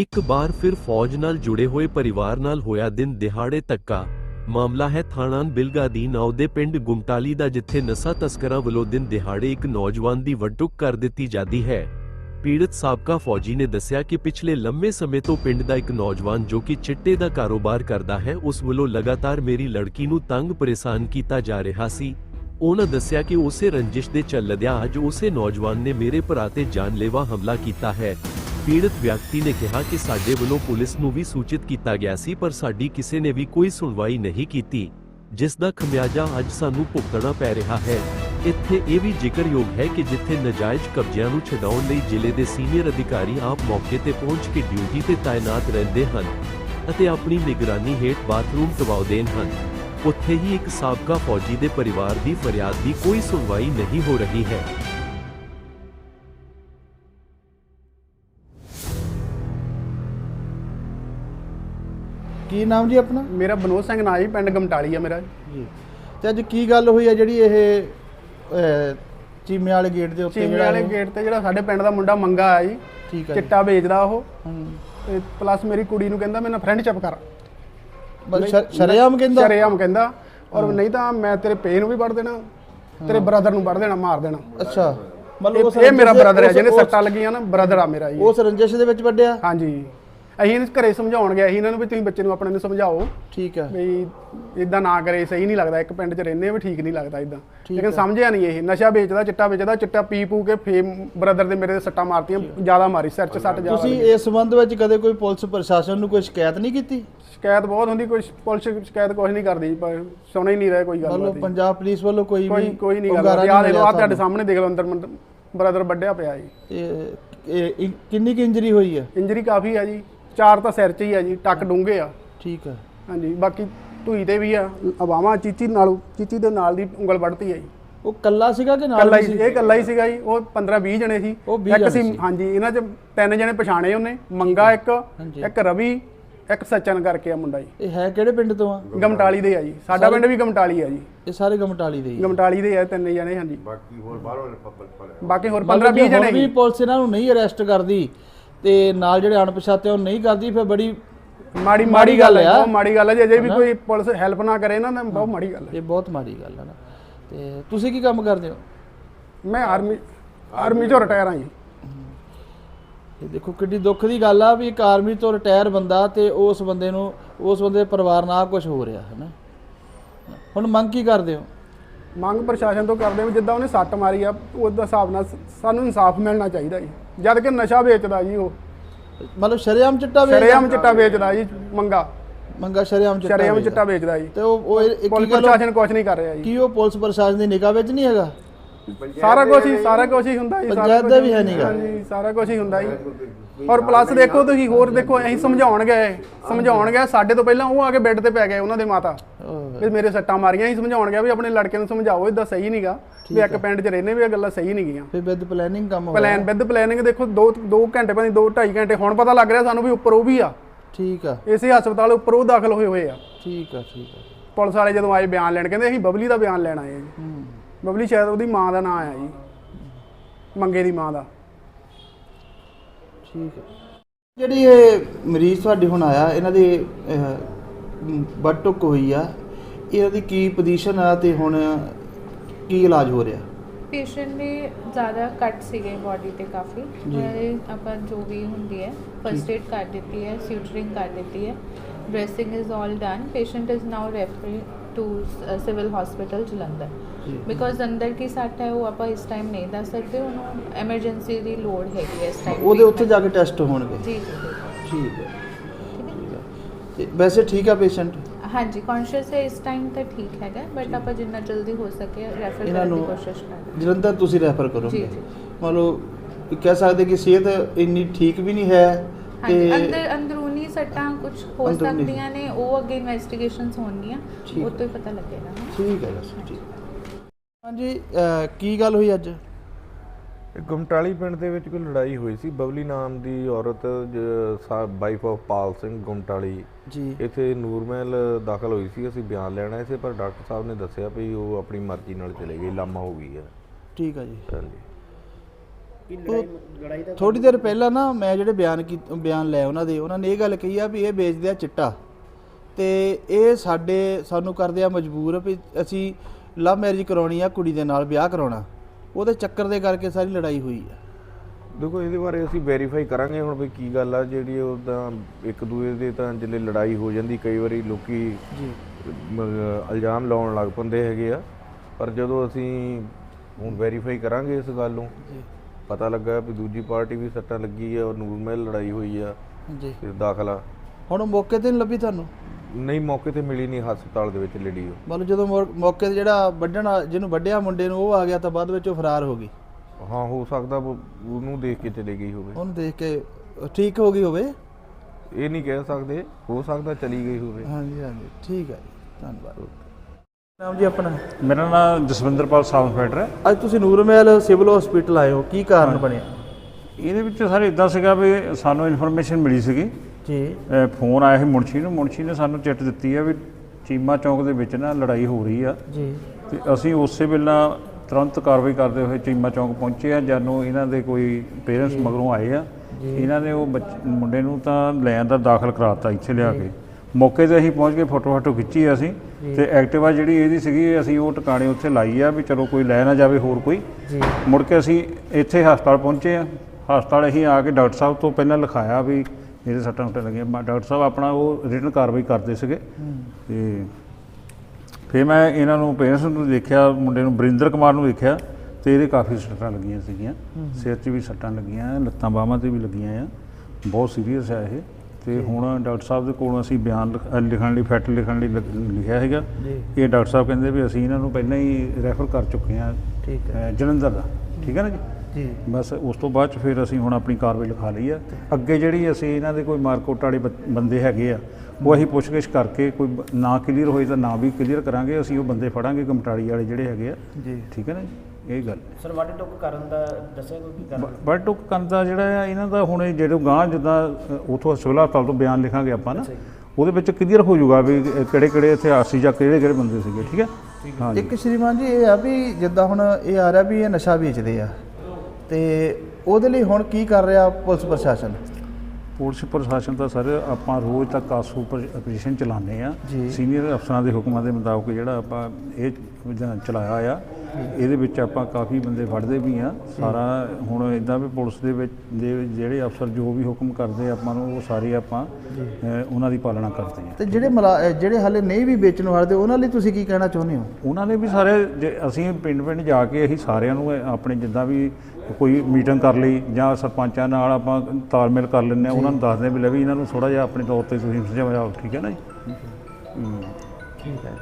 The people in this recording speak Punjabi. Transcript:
ਇੱਕ ਵਾਰ ਫਿਰ ਫੌਜ ਨਾਲ ਜੁੜੇ ਹੋਏ ਪਰਿਵਾਰ ਨਾਲ ਹੋਇਆ ਦਿਨ ਦਿਹਾੜੇ ਤੱਕਾ ਮਾਮਲਾ ਹੈ ਥਾਣਾ ਬਿਲਗਾ ਦੀ ਨਾਉ ਦੇ ਪਿੰਡ ਗੁਮਟਾਲੀ ਦਾ ਜਿੱਥੇ ਨਸ਼ਾ ਤਸਕਰਾਂ ਵੱਲੋਂ ਦਿਨ ਦਿਹਾੜੇ ਇੱਕ ਨੌਜਵਾਨ ਦੀ ਵੱਟੁਕ ਕਰ ਦਿੱਤੀ ਜਾਂਦੀ ਹੈ। ਪੀੜਤ ਸਾਬਕਾ ਫੌਜੀ ਨੇ ਦੱਸਿਆ ਕਿ ਪਿਛਲੇ ਲੰਮੇ ਸਮੇਂ ਤੋਂ ਪਿੰਡ ਦਾ ਇੱਕ ਨੌਜਵਾਨ ਜੋ ਕਿ ਚਿੱਟੇ ਦਾ ਕਾਰੋਬਾਰ ਕਰਦਾ ਹੈ, ਉਸ ਵੱਲੋਂ ਲਗਾਤਾਰ ਮੇਰੀ ਲੜਕੀ ਨੂੰ ਤੰਗ ਪਰੇਸ਼ਾਨ ਕੀਤਾ ਜਾ ਰਿਹਾ ਸੀ। ਉਹਨਾਂ ਦੱਸਿਆ ਕਿ ਉਸੇ ਰੰਜਿਸ਼ ਦੇ ਚੱਲਦਿਆਂ ਅੱਜ ਉਸੇ ਨੌਜਵਾਨ ਨੇ ਮੇਰੇ ਭਰਾ ਤੇ ਜਾਨਲੇਵਾ ਹਮਲਾ ਕੀਤਾ ਹੈ। ਪੀੜਤ ਵਿਅਕਤੀ ਨੇ ਕਿਹਾ ਕਿ ਸਾਡੇ ਵੱਲੋਂ ਪੁਲਿਸ ਨੂੰ ਵੀ ਸੂਚਿਤ ਕੀਤਾ ਗਿਆ ਸੀ, ਪਰ ਸਾਡੀ ਕਿਸੇ ਨੇ ਵੀ ਕੋਈ ਸੁਣਵਾਈ ਨਹੀਂ ਕੀਤੀ, ਜਿਸ ਦਾ ਖਮਿਆਜਾ ਅੱਜ ਸਾਨੂੰ ਭੁਗਤਣਾ ਪੈ ਰਿਹਾ ਹੈ। ਇੱਥੇ ਇਹ ਵੀ ਜ਼ਿਕਰਯੋਗ ਹੈ ਕਿ ਜਿੱਥੇ ਨਜਾਇਜ਼ ਕਬਜ਼ਿਆਂ ਨੂੰ ਛਡਾਉਣ ਲਈ ਜ਼ਿਲ੍ਹੇ ਦੇ ਸੀਨੀਅਰ ਅਧਿਕਾਰੀ ਆਪ ਮੌਕੇ ਤੇ ਪਹੁੰਚ ਕੇ ਡਿਊਟੀ ਤੇ ਤਾਇਨਾਤ ਰਹਿੰਦੇ ਹਨ ਅਤੇ ਆਪਣੀ ਨਿਗਰਾਨੀ ਹੇਠ ਬਾਥਰੂਮ ਟਵਾਉਂਦੇ ਹਨ। ਉੱਥੇ ਹੀ ਇੱਕ ਸਾਬਕਾ ਫੌਜੀ ਦੇ ਪਰਿਵਾਰ ਦੀ ਫਰਿਆਦ ਦੀ ਕੋਈ ਸੁਣਵਾਈ ਨਹੀਂ ਹੋ ਰਹੀ ਹੈ। ਕੀ ਨਾਮ ਜੀ ਆਪਣਾ? ਮੇਰਾ ਬਨੋਦ ਸਿੰਘ ਨਾਂ ਜੀ ਪਿੰਡ ਗਮਟਾਲੀ ਆ ਮੇਰਾ। ਜੀ। ਤੇ ਅੱਜ ਕੀ ਗੱਲ ਹੋਈ ਹੈ ਜਿਹੜੀ ਇਹ ਅਹ, ਚੀਮੇ ਵਾਲੇ ਗੇਟ ਦੇ ਉੱਤੇ ਚੀਮੇ ਵਾਲੇ ਗੇਟ ਤੇ ਜਿਹੜਾ ਸਾਡੇ ਪਿੰਡ ਦਾ ਮੁੰਡਾ ਮੰਗਾ ਆਇਆ ਜੀ ਠੀਕ ਜੀ। ਚਿੱਟਾ ਵੇਚਦਾ ਉਹ। ਹੂੰ। ਤੇ ਪਲੱਸ ਮੇਰੀ ਕੁੜੀ ਨੂੰ ਕਹਿੰਦਾ ਮੇਰੇ ਨਾਲ ਫਰੈਂਡਸ਼ਿਪ ਕਰ। ਬਸ ਸ਼ਰ- ਸ਼ਰੇਆਮ ਕਹਿੰਦਾ? ਸ਼ਰੇਆਮ ਕਹਿੰਦਾ। ਔਰ ਨਹੀਂ ਤਾਂ ਮੈਂ ਤੇਰੇ ਪੇ ਨੂੰ ਵੀ ਵੜ ਦੇਣਾ ਤੇਰੇ ਬ੍ਰਦਰ ਨੂੰ ਵੜ ਦੇਣਾ ਮਾਰ ਦੇਣਾ। ਅੱਛਾ। ਮਤਲਬ ਇਹ ਮੇਰਾ ਰੰਜਿਸ਼- ਬ੍ਰਦਰ ਹੈ ਉਸ- ਜਿਹਨੇ ਉਸ- ਸੱਟਾਂ ਲੱਗੀਆਂ ਨਾ ਬ੍ਰਦਰ ਆ ਮੇਰਾ ਜੀ। ਉਸ ਰੰਜਿਸ਼ ਦੇ ਵਿੱਚ ਵੱਡਿਆ? ਹਾਂਜੀ। ਅਸੀਂ ਇਹਨੂੰ ਘਰੇ ਸਮਝਾਉਣ ਗਏ ਸੀ ਇਹਨਾਂ ਨੂੰ ਵੀ ਤੁਸੀਂ ਬੱਚੇ ਨੂੰ ਆਪਣੇ ਨੂੰ ਸਮਝਾਓ। ਠੀਕ ਹੈ। ਵੀ ਇਦਾਂ ਨਾ ਕਰੇ ਸਹੀ ਨਹੀਂ ਲੱਗਦਾ ਇੱਕ ਪਿੰਡ 'ਚ ਰਹਿੰਦੇ ਵੀ ਠੀਕ ਨਹੀਂ ਲੱਗਦਾ ਇਦਾਂ ਲੇਕਿਨ ਸਮਝਿਆ ਨਹੀਂ ਇਹ ਨਸ਼ਾ ਵੇਚਦਾ ਚਿੱਟਾ ਵੇਚਦਾ ਚਿੱਟਾ ਪੀ ਪੂ ਕੇ ਫੇ ਬ੍ਰਦਰ ਦੇ ਮੇਰੇ ਦੇ ਸੱਟਾਂ ਮਾਰਤੀਆਂ ਜ਼ਿਆਦਾ ਮਾਰੀ ਸਿਰ 'ਚ ਸੱਟ ਜ਼ਿਆਦਾ ਤੁਸੀਂ। ਇਸ ਸੰਬੰਧ ਵਿੱਚ ਕਦੇ ਕੋਈ ਪੁਲਿਸ ਪ੍ਰਸ਼ਾਸਨ ਨੂੰ ਕੋਈ ਸ਼ਿਕਾਇਤ ਨਹੀਂ ਕੀਤੀ? ਸ਼ਿਕਾਇਤ ਬਹੁਤ ਹੁੰਦੀ ਕੋਈ ਪੁਲਿਸ ਸ਼ਿਕਾਇਤ ਕੁਝ ਨਹੀਂ ਕਰਦੀ ਪਰ ਸੁਣ ਹੀ ਨਹੀਂ ਰਿਹਾ ਕੋਈ ਗੱਲ ਮਤਲਬ ਪੰਜਾਬ ਪੁਲਿਸ ਵੱਲੋਂ ਕੋਈ ਵੀ ਕੋਈ ਨਹੀਂ ਗੱਲ ਆ ਦੇਖੋ ਆ ਤੁਹਾਡੇ ਸਾਹਮਣੇ ਦੇਖ ਲਓ ਅੰਦਰ ਬ੍ਰਦਰ ਵੱਡਿਆ ਪਿਆ ਜੀ। ਤੇ ਇਹ- ਇਹ ਕਿੰਨੀ ਕਿ ਇੰਜਰੀ ਹੋਈ ਹੈ? ਇੰਜਰੀ ਕਾਫੀ ਆ ਜੀ। ਚਾਰ ਤਾਂ ਸਿਰ 'ਚ ਹੀ ਆ ਜੀ ਟੱਕ ਡੂੰਘੇ ਆ। ਠੀਕ ਹੈ ਹਾਂਜੀ ਬਾਕੀ ਧੂਈ ਤੇ ਵੀ ਆ ਅਵਾਵਾ ਚੀਚੀ ਨਾਲ ਚੀਚੀ ਦੇ ਨਾਲ ਦੀ ਉਂਗਲ ਵੱਢਤੀ ਆ ਜੀ। ਉਹ ਕੱਲਾ ਸੀਗਾ ਕਿ ਨਾਲ ਕੱਲਾ ਹੀ ਇਹ ਕੱਲਾ ਹੀ ਸੀਗਾ ਜੀ ਉਹ 15 20 ਜਣੇ ਸੀ। ਉਹ 20 ਇੱਕ ਸੀ। ਹਾਂਜੀ ਇਹਨਾਂ ਚ ਤਿੰਨ ਜਣੇ ਪਛਾਣੇ ਉਹਨੇ ਮੰਗਾ ਇੱਕ। ਇੱਕ ਰਵੀ ਇੱਕ ਸਚਨ ਕਰਕੇ ਆ ਮੁੰਡਾ ਜੀ। ਇਹ ਹੈ ਕਿਹੜੇ ਪਿੰਡ ਤੋਂ ਆ? ਗਮਟਾਲੀ ਦੇ ਆ ਜੀ ਸਾਡਾ ਪਿੰਡ ਵੀ ਗਮਟਾਲੀ ਆ ਜੀ। ਇਹ ਸਾਰੇ ਗਮਟਾਲੀ ਦੇ ਹੀ। ਗਮਟਾਲੀ ਦੇ ਆ ਤਿੰਨ ਜਣੇ ਹਾਂਜੀ। ਬਾਕੀ ਹੋਰ ਬਾਹਰੋਂ ਬਾਕੀ ਹੋਰ ਮਤਲਬ 15 ਜੇ 20 ਜਣੇ ਵੀ। ਪੁਲਿਸ ਇਹਨਾਂ ਨੂੰ ਨਹੀਂ ਅਰੈਸਟ ਕਰਦੀ। ਤੇ ਨਾਲ ਜਿਹੜੇ ਅਣਪਛਾਤੇ ਉਹ ਨਹੀਂ ਕਰਦੀ ਫਿਰ ਬੜੀ ਮਾੜੀ ਮਾੜੀ ਗੱਲ ਹੈ ਬਹੁਤ ਮਾੜੀ ਗੱਲ ਹੈ ਜੇ ਅਜੇ ਵੀ ਕੋਈ ਪੁਲਿਸ ਹੈਲਪ ਨਾ ਕਰੇ ਨਾ ਤਾਂ ਬਹੁਤ ਮਾੜੀ ਗੱਲ ਹੈ। ਇਹ ਬਹੁਤ ਮਾੜੀ ਗੱਲ ਹੈ ਨਾ। ਤੇ ਤੁਸੀਂ ਕੀ ਕੰਮ ਕਰਦੇ ਹੋ? ਮੈਂ ਆਰਮੀ ਆਰਮੀ ਚੋਂ ਰਿਟਾਇਰ ਆ ਜੀ। ਇਹ ਦੇਖੋ ਕਿੰਨੀ ਦੁੱਖ ਦੀ ਗੱਲ ਆ ਵੀ ਇੱਕ ਆਰਮੀ ਤੋਂ ਰਿਟਾਇਰ ਬੰਦਾ ਤੇ ਉਸ ਬੰਦੇ ਨੂੰ ਉਸ ਬੰਦੇ ਦੇ ਪਰਿਵਾਰ ਨਾਲ ਕੁਝ ਹੋ ਰਿਹਾ ਹੈ ਨਾ ਹੁਣ ਮੰਗ ਕੀ ਕਰਦੇ ਹੋ? ਮੰਗ ਪ੍ਰਸ਼ਾਸਨ ਤੋਂ ਕਰਦੇ ਵੀ ਜਿੱਦਾਂ ਉਹਨੇ ਸੱਟ ਮਾਰੀ ਆ ਉਹਦਾ ਹਿਸਾਬ ਨਾਲ ਸਾਨੂੰ ਇਨਸਾਫ ਮਿਲਣਾ ਚਾਹੀਦਾ ਜੀ। ਜਦ ਕਿ ਨਸ਼ਾ ਵੇਚਦਾ ਜੀ ਉਹ। ਮਤਲਬ ਸ਼ਰੇਆਮ ਚਿੱਟਾ ਵੇਚਦਾ? ਸ਼ਰੇਆਮ ਚਿੱਟਾ ਵੇਚਦਾ ਜੀ ਮੰਗਾ। ਮੰਗਾ ਸ਼ਰੇਆਮ ਚਿੱਟਾ ਸ਼ਰੇਆਮ ਵੇਚਦਾ। ਚਿੱਟਾ ਵੇਚਦਾ ਜੀ। ਤੇ ਉਹ ਉਹ ਪੁਲਿਸ ਪ੍ਰਸ਼ਾਸਨ ਕੁਝ ਨਹੀਂ ਕਰ ਰਿਹਾ ਜੀ। ਕੀ ਉਹ ਪੁਲਿਸ ਪ੍ਰਸ਼ਾਸਨ ਦੀ ਨਿਗਾਹ ਵਿੱਚ ਨਹੀਂ ਹੈਗਾ? ਸਾਰਾ ਕੁਝ ਹੀ ਸਾਰਾ ਕੁਝ ਹੀ ਹੁੰਦਾ ਜੀ ਸਾਰਾ ਪੰਚਾਇਤ ਕੁਛ ਦਾ ਵੀ ਹੈ ਨੀਗਾ। ਹਾਂਜੀ ਸਾਰਾ ਕੁਝ ਹੀ ਹੁੰਦਾ ਜੀ। ਔਰ ਪਲੱਸ ਦੇਖੋ ਤੁਸੀਂ ਹੋਰ ਦੇਖੋ ਅਸੀਂ ਸਮਝਾਉਣ ਗਏ ਸਮਝਾਉਣ ਗਏ ਸਾਡੇ ਤੋਂ ਪਹਿਲਾਂ ਉਹ ਆ ਕੇ ਬੈੱਡ ਤੇ ਪੈ ਗਏ ਉਹਨਾਂ ਦੇ ਮਾਤਾ। ਵੀ ਮੇਰੇ ਸੱਟਾਂ ਮਾਰੀਆਂ ਅਸੀਂ ਸਮਝਾਉਣ ਗਿਆ ਵੀ ਆਪਣੇ ਲੜਕੇ ਨੂੰ ਸਮਝਾਓ ਇਦਾਂ ਸਹੀ ਨਹੀਂਗਾ ਵੀ ਇੱਕ ਪਿੰਡ 'ਚ ਰਹਿੰਦੇ ਵੀ ਇਹ ਗੱਲਾਂ ਸਹੀ ਨਹੀਂ ਗੀਆਂ ਫਿਰ ਵਿਦ ਪਲੈਨਿੰਗ ਕੰਮ ਹੋਇਆ ਪਲਾਨ ਵਿਦ ਪਲੈਨਿੰਗ ਦੇਖੋ 2 2 ਘੰਟੇ ਬਾਅਦ 2 2.5 ਘੰਟੇ ਹੁਣ ਪਤਾ ਲੱਗ ਰਿਹਾ ਸਾਨੂੰ ਵੀ ਉੱਪਰ ਉਹ ਵੀ ਆ। ਠੀਕ ਆ। ਇਸੇ ਹਸਪਤਾਲ ਉੱਪਰ ਉਹ ਦਾਖਲ ਹੋਏ ਹੋਏ ਆ। ਠੀਕ ਆ ਠੀਕ ਆ। ਪੁਲਿਸ ਵਾਲੇ ਜਦੋਂ ਆਏ ਬਿਆਨ ਲੈਣ ਕਹਿੰਦੇ ਅਸੀਂ ਬਬਲੀ ਦਾ ਬਿਆਨ ਲੈਣ ਆਏ ਆ ਜੀ। ਹੂੰ। ਬਬਲੀ ਸ਼ਾਇਦ ਉਹਦੀ ਮਾਂ ਦਾ ਨਾਂ ਆ ਜੀ। ਮੰਗੇ ਦੀ ਮਾਂ ਦਾ। ਠੀਕ ਹੈ। ਜਿਹੜੀ ਇਹ ਮਰੀਜ਼ ਤੁਹਾਡੇ ਹੁਣ ਆਇਆ ਇਹਨਾਂ ਦੇ ਬਟੁਕ ਹੋਈ ਆ ਇਹਨਾਂ ਦੀ ਕੀ ਪੋਜੀਸ਼ਨ ਆ ਤੇ ਹੁਣ ਕੀ ਇਲਾਜ ਹੋ ਰਿਹਾ? ਪੇਸ਼ੈਂਟ ਦੇ ਜ਼ਿਆਦਾ ਕੱਟ ਸੀਗੇ ਬਾਡੀ ਤੇ ਕਾਫੀ। ਉਹਨਾਂ ਦੇ ਆਪਾਂ ਜੋ ਵੀ ਹੁੰਦੀ ਹੈ ਫਰਸਟ ਏਡ ਕਰ ਦਿੱਤੀ ਹੈ ਸਿਊਟਰਿੰਗ ਕਰ ਦਿੱਤੀ ਹੈ। Dressing is all done patient is now refer to civil hospital Jalandhar. Because ਅੰਦਰ ਕੀ ਸੱਟ ਹੈ ਉਹ ਆਪਾਂ ਇਸ ਟਾਈਮ ਨਹੀਂ ਦੱਸ ਸਕਦੇ ਉਹਨੂੰ ਐਮਰਜੈਂਸੀ ਦੀ ਲੋੜ ਹੈਗੀ ਹੈ ਇਸ ਟਾਈਮ ਉਹਦੇ ਉੱਥੇ ਜਾ ਕੇ ਟੈਸਟ ਹੋਣਗੇ ਜੀ ਜੀ ਜੀ ਠੀਕ ਹੈ ਠੀਕ ਹੈ ਤੇ ਵੈਸੇ ਠੀਕ ਆ ਪੇਸ਼ੈਂਟ ਹਾਂਜੀ ਕੌਨਸ਼ੀਅਸ ਹੈ ਇਸ ਟਾਈਮ ਤਾਂ ਠੀਕ ਹੈਗਾ ਬਟ ਆਪਾਂ ਜਿੰਨਾ ਜਲਦੀ ਹੋ ਸਕੇ ਰੈਫਰ ਕਰਨ ਦੀ ਕੋਸ਼ਿਸ਼ ਕਰਾਂਗੇ ਜਲੰਧਰ ਤੁਸੀਂ ਰੈਫਰ ਕਰੋਗੇ ਜੀ, ਜੀ। ਮੰਨ ਲਓ ਕਹਿ ਸਕਦੇ ਕਿ ਸਿਹਤ ਇੰਨੀ ਠੀਕ ਵੀ ਨਹੀਂ ਹੈ ਹਾਂਜੀ ਅੰਦਰ ਅੰਦਰੂਨੀ ਸੱਟਾਂ ਕੁਝ ਹੋ। ਸਕਦੀਆਂ ਨੇ ਉਹ ਅੱਗੇ ਇਨਵੈਸਟੀਗੇਸ਼ਨਸ ਹੋਣਗੀਆਂ। ਉਹ ਤੋਂ ਹੀ ਪਤਾ ਲੱਗੇਗਾ ਠੀਕ ਹੈ ਬਸ ਠੀਕ ਹਾਂਜੀ ਕੀ ਗੱਲ ਹੋਈ ਅੱਜ? ਗੁਮਟਾਲੀ ਪਿੰਡ ਦੇ ਵਿੱਚ ਕੋਈ ਲੜਾਈ ਹੋਈ ਸੀ। ਬਬਲੀ ਨਾਮ ਦੀ ਔਰਤ ਵਾਈਫ ਆਫ ਪਾਲ ਸਿੰਘ ਗੁਮਟਾਲੀ ਜੀ। ਇੱਥੇ ਨੂਰਮਹਿਲ ਦਾਖਲ ਹੋਈ ਸੀ। ਅਸੀਂ ਬਿਆਨ ਲੈਣ ਆਏ ਸੀ ਪਰ ਡਾਕਟਰ ਸਾਹਿਬ ਨੇ ਦੱਸਿਆ ਵੀ ਉਹ ਆਪਣੀ ਮਰਜ਼ੀ ਨਾਲ ਚਲੇ ਗਈ ਲਾਮਾ ਹੋ ਗਈ ਹੈ। ਠੀਕ ਆ ਜੀ। ਹਾਂਜੀ। ਥੋੜੀ ਦੇਰ ਪਹਿਲਾਂ ਨਾ ਮੈਂ ਜਿਹੜੇ ਬਿਆਨ ਕੀ ਬਿਆਨ ਲੈ ਉਹਨਾਂ ਦੇ ਉਹਨਾਂ ਨੇ ਇਹ ਗੱਲ ਕਹੀ ਆ ਵੀ ਇਹ ਵੇਚਦੇ ਆ ਚਿੱਟਾ। ਤੇ ਇਹ ਸਾਡੇ ਸਾਨੂੰ ਕਰਦੇ ਆ ਮਜਬੂਰ ਵੀ ਅਸੀਂ ਲਵ ਮੈਰਿਜ ਕਰਾਉਣੀ ਆ ਕੁੜੀ ਦੇ ਨਾਲ ਵਿਆਹ ਕਰਾਉਣਾ। ਉਹਦੇ ਚੱਕਰ ਦੇ ਕਰਕੇ ਸਾਰੀ ਲੜਾਈ ਹੋਈ ਆ। ਦੇਖੋ ਇਹਦੇ ਬਾਰੇ ਅਸੀਂ ਵੈਰੀਫਾਈ ਕਰਾਂਗੇ ਹੁਣ ਵੀ ਕੀ ਗੱਲ ਆ ਜਿਹੜੀ ਉਹ ਤਾਂ ਇੱਕ ਦੂਏ ਦੇ ਤਾਂ ਜਿੱਲੇ ਲੜਾਈ ਹੋ ਜਾਂਦੀ ਕਈ ਵਾਰੀ ਲੋਕੀ ਜੀ। ਇਲਜ਼ਾਮ ਲਾਉਣ ਲੱਗ ਪੈਂਦੇ ਹੈਗੇ ਆ। ਪਰ ਜਦੋਂ ਅਸੀਂ ਹੁਣ ਵੈਰੀਫਾਈ ਕਰਾਂਗੇ ਇਸ ਗੱਲ ਨੂੰ ਜੀ। ਪਤਾ ਲੱਗਾ ਵੀ ਦੂਜੀ ਪਾਰਟੀ ਵੀ ਸੱਟਾਂ ਲੱਗੀ ਆ ਔਰ ਨੂਰ ਮਹਿਲ ਲੜਾਈ ਹੋਈ ਆ ਜੀ। ਤੇ ਦਾਖਲਾ। ਹੁਣ ਉਹ ਮੌਕੇ ਤੇ ਨਹੀਂ ਲੱਭੀ ਤੁਹਾਨੂੰ? ਨਹੀਂ ਮੌਕੇ ਤੇ ਮਿਲੀ ਨਹੀਂ ਹਸਪਤਾਲ ਦੇ ਵਿੱਚ ਲੜੀ ਉਹ। ਮਤਲਬ ਜਦੋਂ ਮੌ- ਮੌਕੇ ਤੇ ਜਿਹੜਾ ਵੱਢਣ ਜਿਹਨੂੰ ਵੱਢਿਆ ਮੁੰਡੇ ਨੂੰ ਉਹ ਆ ਗਿਆ ਤਾਂ ਬਾਅਦ ਵਿੱਚ ਉਹ ਫਰਾਰ ਹੋ ਗਈ। ਹਾਂ ਹੋ ਸਕਦਾ ਉਹ- ਉਹਨੂੰ ਦੇਖ ਕੇ ਚਲੇ ਗਈ ਹੋਵੇ। ਉਹਨੂੰ ਦੇਖ ਕੇ ਠੀਕ ਹੋ ਗਈ ਹੋਵੇ? ਇਹ ਨਹੀਂ ਕਹਿ ਸਕਦੇ ਹੋ ਸਕਦਾ ਚਲੀ ਗਈ ਹੋਵੇ। ਹਾਂਜੀ ਹਾਂਜੀ ਠੀਕ ਹੈ ਜੀ ਧੰਨਵਾਦ। ਨਾਮ ਜੀ ਆਪਣਾ? ਮੇਰਾ ਨਾਮ ਜਸਵਿੰਦਰਪਾਲ ਸਾਊਂਡ ਫਾਈਟਰ ਹੈ ਅੱਜ ਤੁਸੀਂ ਨੂਰਮਹਿਲ ਸਿਵਲ ਹਸਪੀਟਲ ਆਏ ਹੋ ਕੀ ਕਾਰਨ ਬਣਿਆ? ਇਹਦੇ ਵਿੱਚ ਸਰ ਇਦਾਂ ਸੀਗਾ ਵੀ ਸਾਨੂੰ ਇਨਫੋਰਮੇਸ਼ਨ ਮਿਲੀ ਸੀਗੀ ਜੀ। ਫੋਨ ਆਇਆ ਸੀ ਮੁਨਸ਼ੀ ਨੂੰ। ਮੁਨਸ਼ੀ ਨੇ ਸਾਨੂੰ ਚਿੱਟ ਦਿੱਤੀ ਹੈ ਵੀ ਚੀਮਾ ਚੌਂਕ ਦੇ ਵਿੱਚ ਨਾ ਲੜਾਈ ਹੋ ਰਹੀ ਆ। ਜੀ। ਤੇ ਅਸੀਂ ਉਸੇ ਵੇਲੇ ਤੁਰੰਤ ਕਾਰਵਾਈ ਕਰਦੇ ਹੋਏ ਚੀਮਾ ਚੌਂਕ ਪਹੁੰਚੇ ਆ ਜਾਨੂੰ ਇਹਨਾਂ ਦੇ ਕੋਈ ਪੇਰੈਂਟਸ ਮਗਰੋਂ ਆਏ ਆ। ਇਹਨਾਂ ਨੇ ਉਹ ਮੁੰਡੇ ਨੂੰ ਤਾਂ ਲੈ ਦਾ ਦਾਖਲ ਕਰਾਤਾ ਇੱਥੇ ਲਿਆ ਕੇ। ਮੌਕੇ ਤੇ ਅਸੀਂ ਪਹੁੰਚ ਕੇ ਫੋਟੋ ਫੋਟੋ ਖਿੱਚੀ ਅਸੀਂ। ਤੇ ਐਕਟਿਵਾ ਜਿਹੜੀ ਇਹਦੀ ਸੀਗੀ ਅਸੀਂ ਉਹ ਟਿਕਾਣੇ ਉੱਥੇ ਲਾਈ ਆ ਵੀ ਚਲੋ ਕੋਈ ਲੈ ਨਾ ਜਾਵੇ ਹੋਰ ਕੋਈ। ਮੁੜ ਕੇ ਅਸੀਂ ਇੱਥੇ ਹਸਪਤਾਲ ਪਹੁੰਚੇ ਆ। ਹਸਪਤਾਲ ਅਸੀਂ ਆ ਕੇ ਡਾਕਟਰ ਸਾਹਿਬ ਤੋਂ ਪਹਿਲਾਂ ਲਿਖਾਇਆ ਵੀ ਇਹਦੇ ਸੱਟਾਂ ਸੁੱਟਾਂ ਲੱਗੀਆਂ। ਮੈਂ- ਡਾਕਟਰ ਸਾਹਿਬ ਆਪਣਾ ਉਹ ਰਿਟਨ ਕਾਰਵਾਈ ਕਰਦੇ ਸੀਗੇ। ਤੇ ਫਿਰ ਮੈਂ ਇਹਨਾਂ ਨੂੰ ਪੇਰੈਂਟਸ ਨੂੰ ਦੇਖਿਆ ਮੁੰਡੇ ਨੂੰ ਬਰਿੰਦਰ ਕੁਮਾਰ ਨੂੰ ਦੇਖਿਆ ਤੇ ਇਹਦੇ ਕਾਫੀ ਸੱਟਾਂ ਲੱਗੀਆਂ ਸੀਗੀਆਂ। ਸਿਰ 'ਚ ਵੀ ਸੱਟਾਂ ਲੱਗੀਆਂ ਲੱਤਾਂ ਬਾਹਾਂ ਤੇ ਵੀ ਲੱਗੀਆਂ ਆ। ਬਹੁਤ ਸੀਰੀਅਸ ਆ ਇਹ। ਤੇ ਹੁਣ ਡਾਕਟਰ ਸਾਹਿਬ ਦੇ ਕੋਲੋਂ ਅਸੀਂ ਬਿਆਨ ਲਿਖਣ ਲਈ ਫੈਟ ਲਿਖਣ ਲਈ ਲਿਖ- ਲਿਖਿਆ ਹੈਗਾ। ਇਹ ਡਾਕਟਰ ਸਾਹਿਬ ਕਹਿੰਦੇ ਵੀ ਅਸੀਂ ਇਹਨਾਂ ਨੂੰ ਪਹਿਲਾਂ ਹੀ ਰੈਫਰ ਕਰ ਚੁੱਕੇ ਹਾਂ ਠੀਕ ਹੈ। ਜਲੰਧਰ ਦਾ। ਠੀਕ ਹੈ ਨਾ ਜੀ? ਜੀ। ਬਸ ਉਸ ਤੋਂ ਬਾਅਦ ਚ ਫਿਰ ਅਸੀਂ ਹੁਣ ਆਪਣੀ ਕਾਰਵਾਈ ਲਿਖਾ ਲਈ ਆ। ਅੱਗੇ ਜਿਹੜੀ ਅਸੀਂ ਇਹਨਾਂ ਦੇ ਕੋਈ ਮਾਰਕੋਟ ਵਾਲੇ ਬ- ਬੰਦੇ ਹੈਗੇ ਆ ਉਹ ਅਸੀਂ ਪੁੱਛਗਿੱਛ ਕਰਕੇ ਕੋਈ ਬ- ਨਾ ਕਲੀਅਰ ਹੋਏ ਤਾਂ ਨਾ ਵੀ ਕਲੀਅਰ ਕਰਾਂਗੇ ਅਸੀਂ ਉਹ ਬੰਦੇ ਫੜਾਂਗੇ ਕਮਟਾੜੀ ਵਾਲੇ ਜਿਹੜੇ ਹੈਗੇ ਆ। ਜੀ। ਠੀਕ ਹੈ ਨਾ ਜੀ? ਇਹ ਗੱਲ। ਸਰ ਵੱਡ ਟੁੱਕ ਕਰਨ ਦਾ ਦੱਸਿਆ ਕੋਈ ਕੀ ਕਾਰਨ? ਬਟ ਉਹ ਕਰਨ ਦਾ ਜਿਹੜਾ ਆ ਇਹਨਾਂ ਦਾ ਹੁਣ ਇਹ ਜਿਹੜੇ ਗਾਂ ਜਿੱਦਾਂ ਅ, ਉਥੋਂ ਸਿਵਲ ਹਸਪਤਾਲ ਤੋਂ ਬਿਆਨ ਲਿਖਾਂਗੇ ਆਪਾਂ ਨਾ ਉਹਦੇ ਵਿੱਚ ਕਲੀਅਰ ਹੋ ਜਾਊਗਾ ਵੀ ਕਿਹੜੇ ਕਿਹੜੇ ਇਤਿਹਾਸ ਸੀ ਜਾਂ ਕਿਹੜੇ ਕਿਹੜੇ ਬੰਦੇ ਸੀਗੇ ਠੀਕ ਹੈ ਇੱਕ ਸ਼੍ਰੀਮਾਨ ਜੀ ਇਹ ਆ ਵੀ ਜਿੱਦਾਂ ਹੁਣ ਇਹ ਆ ਰਿਹਾ ਵੀ ਇਹ ਨਸ਼ਾ ਵੇਚਦੇ ਆ। ਤੇ ਉਹਦੇ ਲਈ ਹੁਣ ਕੀ ਕਰ ਰਿਹਾ ਪੁਲਿਸ ਪ੍ਰਸ਼ਾਸਨ ਪੁਲਿਸ ਪ੍ਰਸ਼ਾਸਨ ਤਾਂ ਸਰ ਆਪਾਂ ਰੋਜ਼ ਤੱਕ ਕਾਸੂ ਆਪਰੇਸ਼ਨ ਚਲਾਉਂਦੇ ਆ। ਸੀਨੀਅਰ ਅਫਸਰਾਂ ਦੇ ਹੁਕਮਾਂ ਦੇ ਮੁਤਾਬਕ ਜਿਹੜਾ ਆਪਾਂ ਇਹ ਚਲਾਇਆ ਆ ਇਹਦੇ ਵਿੱਚ ਆਪਾਂ ਕਾਫੀ ਬੰਦੇ ਫੜਦੇ ਵੀ ਆ। ਸਾਰਾ ਹੁਣ ਇਦਾਂ ਵੀ ਪੁਲਿਸ ਦੇ ਵਿੱਚ ਦੇ ਜਿਹੜੇ ਅਫਸਰ ਜੋ ਵੀ ਹੁਕਮ ਕਰਦੇ ਆਪਾਂ ਨੂੰ ਉਹ ਸਾਰੇ ਆਪਾਂ ਉਹਨਾਂ ਦੀ ਪਾਲਣਾ ਕਰਦੇ ਆ। ਤੇ ਜਿਹੜੇ ਜਿਹੜੇ ਹਾਲੇ ਨਹੀਂ ਵੀ ਵੇਚਣ ਵਾਲੇ ਉਹਨਾਂ ਲਈ ਤੁਸੀਂ ਕੀ ਕਹਿਣਾ ਚਾਹੁੰਦੇ ਹੋ? ਉਹਨਾਂ ਨੇ ਵੀ ਸਾਰੇ ਜੇ ਅਸੀਂ ਪਿੰਡ ਪਿੰਡ ਜਾ ਕੇ ਅਸੀਂ ਸਾਰਿਆਂ ਨੂੰ ਆਪਣੇ ਜਿੱਦਾਂ ਵੀ ਕੋਈ ਮੀਟਿੰਗ ਕਰ ਲਈ ਜਾਂ ਸਰਪੰਚਾਂ ਨਾਲ ਆਪਾਂ ਤਾਲਮੇਲ ਕਰ ਲੈਂਦੇ ਆ ਉਹਨਾਂ ਨੂੰ ਦੱਸਦੇ ਵੀ ਲੈ ਵੀ ਇਹਨਾਂ ਨੂੰ ਥੋੜਾ ਜਿਹਾ ਆਪਣੇ ਤੌਰ ਤੇ ਤੁਸੀਂ ਸਮਝਾਓ ਠੀਕ ਹੈ ਨਾ ਜੀ। ਠੀਕ ਹੈ।